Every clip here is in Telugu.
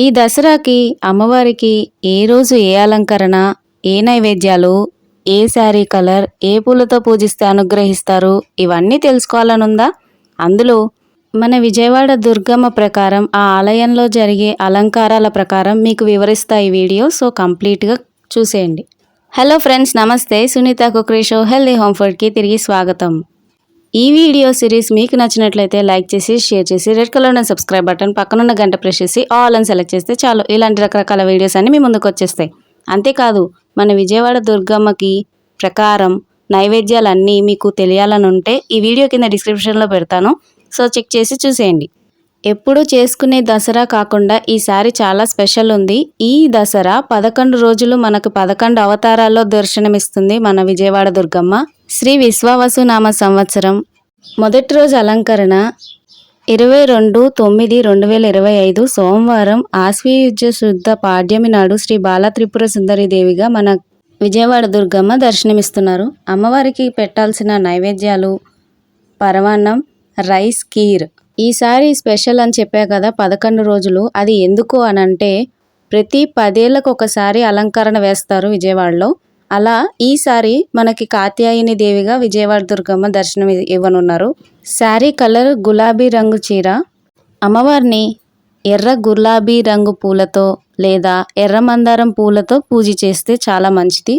ఈ దసరాకి అమ్మవారికి ఏ రోజు ఏ అలంకరణ ఏ నైవేద్యాలు ఏ శారీ కలర్ ఏ పూలతో పూజిస్తే అనుగ్రహిస్తారు ఇవన్నీ తెలుసుకోవాలనుందా? అందులో మన విజయవాడ దుర్గమ్మ ప్రకారం ఆ ఆలయంలో జరిగే అలంకారాల ప్రకారం మీకు వివరిస్తా ఈ వీడియో. సో కంప్లీట్గా చూసేయండి. హలో ఫ్రెండ్స్ నమస్తే. Sunitha cookery show healthy home ఫుడ్కి తిరిగి స్వాగతం. ఈ వీడియో సిరీస్ మీకు నచ్చినట్లయితే లైక్ చేసి షేర్ చేసి రెడ్ కలర్ ఉన్న సబ్స్క్రైబ్ బటన్ పక్కనున్న గంట ప్రెస్ చేసి ఆల్ అని సెలెక్ట్ చేస్తే చాలు. ఇలాంటి రకరకాల వీడియోస్ అన్ని మీ ముందుకు వచ్చేస్తాయి. అంతేకాదు మన విజయవాడ దుర్గమ్మకి ప్రకారం నైవేద్యాలన్నీ మీకు తెలియాలని ఉంటే ఈ వీడియో కింద డిస్క్రిప్షన్లో పెడతాను. సో చెక్ చేసి చూసేయండి. ఎప్పుడు చేసుకునే దసరా కాకుండా ఈసారి చాలా స్పెషల్ ఉంది. ఈ దసరా పదకొండు రోజులు మనకు పదకొండు అవతారాల్లో దర్శనమిస్తుంది మన విజయవాడ దుర్గమ్మ. శ్రీ విశ్వావసు నామ సంవత్సరం. మొదటి రోజు అలంకరణ ఇరవై రెండు తొమ్మిది రెండు వేల ఇరవై ఐదు సోమవారం ఆశ్వీయుజ శుద్ధ పాడ్యమి నాడు శ్రీ బాల త్రిపుర సుందరి దేవిగా మన విజయవాడ దుర్గమ్మ దర్శనమిస్తున్నారు. అమ్మవారికి పెట్టాల్సిన నైవేద్యాలు పరమాన్నం రైస్ కీర్ ఈసారి స్పెషల్ అని చెప్పా కదా పదకొండు రోజులు. అది ఎందుకు అని అంటే ప్రతి పదేళ్ళకు ఒకసారి అలంకరణ వేస్తారు విజయవాడలో. అలా ఈసారి మనకి కాత్యాయని దేవిగా విజయవాడ దుర్గమ్మ దర్శనం ఇవ్వనున్నారు. శారీ కలర్ గులాబీ రంగు చీర. అమ్మవారిని ఎర్ర గులాబీ రంగు పూలతో లేదా ఎర్ర మందారం పూలతో పూజ చేస్తే చాలా మంచిది.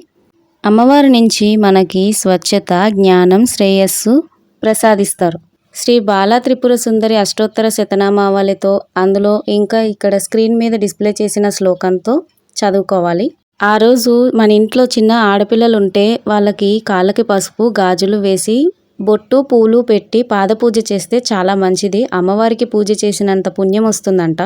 అమ్మవారి నుంచి మనకి స్వచ్ఛత జ్ఞానం శ్రేయస్సు ప్రసాదిస్తారు. శ్రీ బాలా త్రిపుర సుందరి అష్టోత్తర శతనామావళితో అందులో ఇంకా ఇక్కడ స్క్రీన్ మీద డిస్ప్లే చేసిన శ్లోకంతో చదువుకోవాలి. ఆ రోజు మన ఇంట్లో చిన్న ఆడపిల్లలు ఉంటే వాళ్ళకి కాళ్ళకి పసుపు గాజులు వేసి బొట్టు పూలు పెట్టి పాదపూజ చేస్తే చాలా మంచిది. అమ్మవారికి పూజ చేసినంత పుణ్యం వస్తుందంట.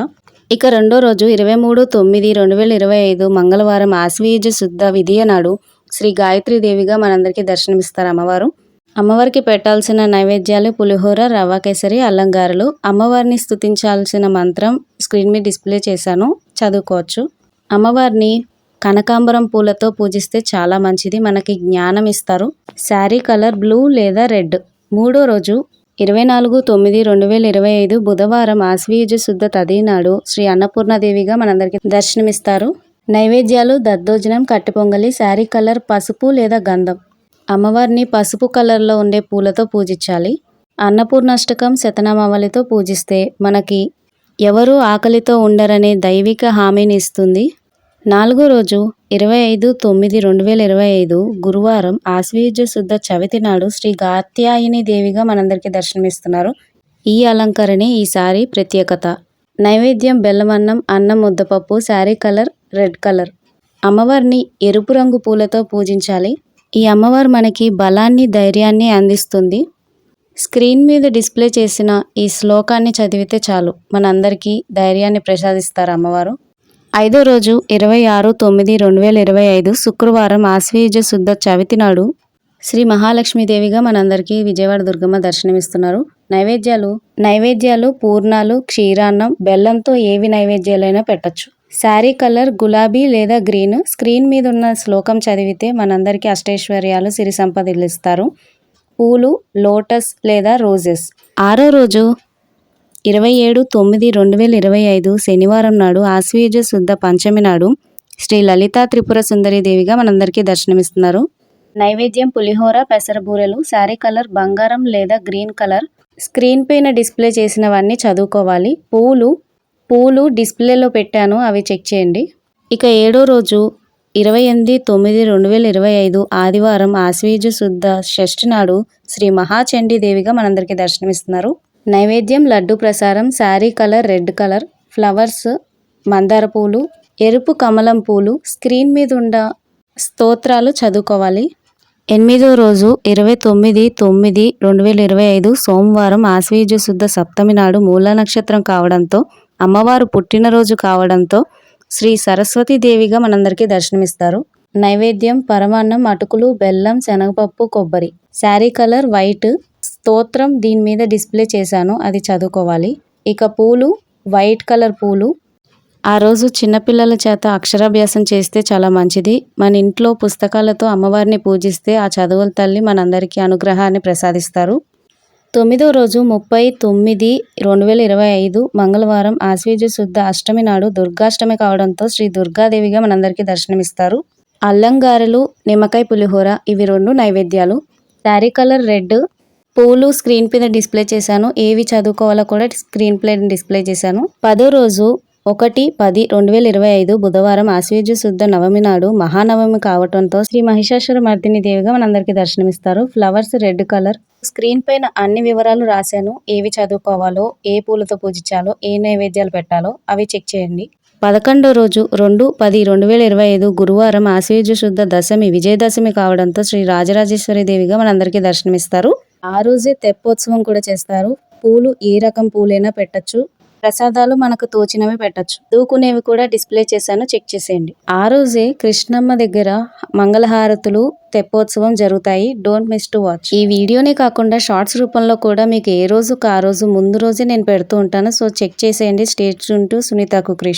ఇక రెండో రోజు ఇరవై మూడు తొమ్మిది రెండు వేల ఇరవై ఐదు మంగళవారం ఆశ్వీజ శుద్ధ విధియ నాడు శ్రీ గాయత్రి దేవిగా మనందరికీ దర్శనమిస్తారు అమ్మవారు. అమ్మవారికి పెట్టాల్సిన నైవేద్యాలు పులిహోర రవ్వ కేసరి అల్లంగారులు. అమ్మవారిని స్థుతించాల్సిన మంత్రం స్క్రీన్ మీద డిస్ప్లే చేశాను. చదువుకోవచ్చు. అమ్మవారిని కనకాంబరం పూలతో పూజిస్తే చాలా మంచిది. మనకి జ్ఞానం ఇస్తారు. శారీ కలర్ బ్లూ లేదా రెడ్. మూడో రోజు ఇరవై నాలుగు తొమ్మిది రెండు వేల ఇరవై ఐదు బుధవారం ఆశ్వీయుజ శుద్ధ తదీనాడు శ్రీ అన్నపూర్ణదేవిగా మనందరికీ దర్శనమిస్తారు. నైవేద్యాలు దద్దోజనం కట్టి పొంగలి శారీ కలర్ పసుపు లేదా గంధం. అమ్మవారిని పసుపు కలర్లో ఉండే పూలతో పూజించాలి. అన్నపూర్ణాష్టకం శతనామావళితో పూజిస్తే మనకి ఎవరు ఆకలితో ఉండరనే దైవిక హామీని ఇస్తుంది. నాలుగో రోజు ఇరవై ఐదు తొమ్మిది రెండు వేల ఇరవై ఐదు గురువారం ఆశ్వీజ శుద్ధ చవితి నాడు శ్రీ గాత్యాయిని దేవిగా మనందరికీ దర్శనమిస్తున్నారు. ఈ అలంకరణే ఈసారి ప్రత్యేకత. నైవేద్యం బెల్లమన్నం అన్నం ముద్దపప్పు శారీ కలర్ రెడ్ కలర్. అమ్మవారిని ఎరుపు రంగు పూలతో పూజించాలి. ఈ అమ్మవారు మనకి బలాన్ని ధైర్యాన్ని అందిస్తుంది. స్క్రీన్ మీద డిస్ప్లే చేసిన ఈ శ్లోకాన్ని చదివితే చాలు. మనందరికీ ధైర్యాన్ని ప్రసాదిస్తారు అమ్మవారు. ఐదో రోజు ఇరవై ఆరు తొమ్మిది రెండు వేల ఇరవై ఐదు శుక్రవారం ఆశ్వీజ శుద్ధ చవితి నాడు శ్రీ మహాలక్ష్మీదేవిగా మనందరికీ విజయవాడ దుర్గమ్మ దర్శనమిస్తున్నారు. నైవేద్యాలు నైవేద్యాలు పూర్ణాలు క్షీరాన్నం బెల్లంతో ఏవి నైవేద్యాలైనా పెట్టచ్చు. శారీ కలర్ గులాబీ లేదా గ్రీన్. స్క్రీన్ మీద ఉన్న శ్లోకం చదివితే మనందరికీ అష్టైశ్వర్యాలు సిరి సంపదలు ఇస్తారు. పూలు లోటస్ లేదా రోజెస్. ఆరో రోజు ఇరవై ఏడు తొమ్మిది రెండు వేల ఇరవై ఐదు శనివారం నాడు ఆశ్వీజ శుద్ధ పంచమి నాడు శ్రీ లలితా త్రిపుర సుందరి దేవిగా మనందరికీ దర్శనమిస్తున్నారు. నైవేద్యం పులిహోర పెసరబూరెలు శారీ కలర్ బంగారం లేదా గ్రీన్ కలర్. స్క్రీన్ పైన డిస్ప్లే చేసినవన్నీ చదువుకోవాలి. పూలు పూలు డిస్ప్లేలో పెట్టాను అవి చెక్ చేయండి. ఇక ఏడో రోజు ఇరవై ఎనిమిది తొమ్మిది రెండు వేల ఇరవై ఐదు ఆదివారం ఆశ్వీజ శుద్ధ షష్ఠి నాడు శ్రీ మహాచండీదేవిగా మనందరికీ దర్శనమిస్తున్నారు. నైవేద్యం లడ్డు ప్రసారం sari colour red colour flowers మందార పూలు ఎరుపు కమలం పూలు స్క్రీన్ మీద ఉన్న స్తోత్రాలు చదువుకోవాలి. ఎనిమిదో రోజు ఇరవై తొమ్మిది తొమ్మిది రెండు వేల ఇరవై ఐదు సోమవారం ఆశ్వీజ శుద్ధ సప్తమి నాడు మూల నక్షత్రం కావడంతో అమ్మవారు పుట్టినరోజు కావడంతో శ్రీ సరస్వతీ దేవిగా మనందరికీ దర్శనమిస్తారు. నైవేద్యం పరమాన్నం అటుకులు బెల్లం శనగపప్పు కొబ్బరి. Sari colour white. స్తోత్రం దీని మీద డిస్ప్లే చేశాను అది చదువుకోవాలి. ఇక పూలు వైట్ కలర్ పూలు. ఆ రోజు చిన్నపిల్లల చేత అక్షరాభ్యాసం చేస్తే చాలా మంచిది. మన ఇంట్లో పుస్తకాలతో అమ్మవారిని పూజిస్తే ఆ చదువుల తల్లి మనందరికీ అనుగ్రహాన్ని ప్రసాదిస్తారు. తొమ్మిదో రోజు ముప్పై తొమ్మిది రెండు వేల ఇరవై ఐదు మంగళవారం ఆశ్వేజ శుద్ధ అష్టమి నాడు దుర్గాష్టమి కావడంతో శ్రీ దుర్గాదేవిగా మనందరికీ దర్శనమిస్తారు. అల్లంగారెలు నిమ్మకాయ పులిహోర ఇవి రెండు నైవేద్యాలు. Sari colour red. పూలు స్క్రీన్ పైన డిస్ప్లే చేశాను. ఏవి చదువుకోవాలో కూడా స్క్రీన్ ప్లే డిస్ప్లే చేశాను. పదో రోజు ఒకటి పది రెండు వేల ఇరవై ఐదు బుధవారం ఆశ్వేజ శుద్ధ నవమి నాడు మహానవమి కావటంతో శ్రీ మహిషాసుర మర్దిని దేవిగా మనందరికీ దర్శనమిస్తారు. Flowers red colour. స్క్రీన్ పైన అన్ని వివరాలు రాశాను. ఏవి చదువుకోవాలో ఏ పూలతో పూజించాలో ఏ నైవేద్యాలు పెట్టాలో అవి చెక్ చేయండి. పదకొండో రోజు రెండు పది రెండు వేల ఇరవై ఐదు గురువారం ఆశ్వేజ శుద్ధ దశమి విజయదశమి కావడంతో శ్రీ రాజరాజేశ్వరి దేవిగా మనందరికీ దర్శనమిస్తారు. ఆ రోజే తెప్పోత్సవం కూడా చేస్తారు. పూలు ఏ రకం పూలైనా పెట్టచ్చు. ప్రసాదాలు మనకు తోచినవి పెట్టచ్చు. దూకునేవి కూడా డిస్ప్లే చేశాను చెక్ చేసేయండి. ఆ రోజే కృష్ణమ్మ దగ్గర మంగళహారతులు తెప్పోత్సవం జరుగుతాయి. డోంట్ మిస్ టు వాచ్ ఈ వీడియోనే కాకుండా షార్ట్స్ రూపంలో కూడా మీకు ఏ రోజుకు ఆ రోజు ముందు రోజే నేను పెడుతూ ఉంటాను. సో చెక్ చేసేయండి. State to Sunitha cookery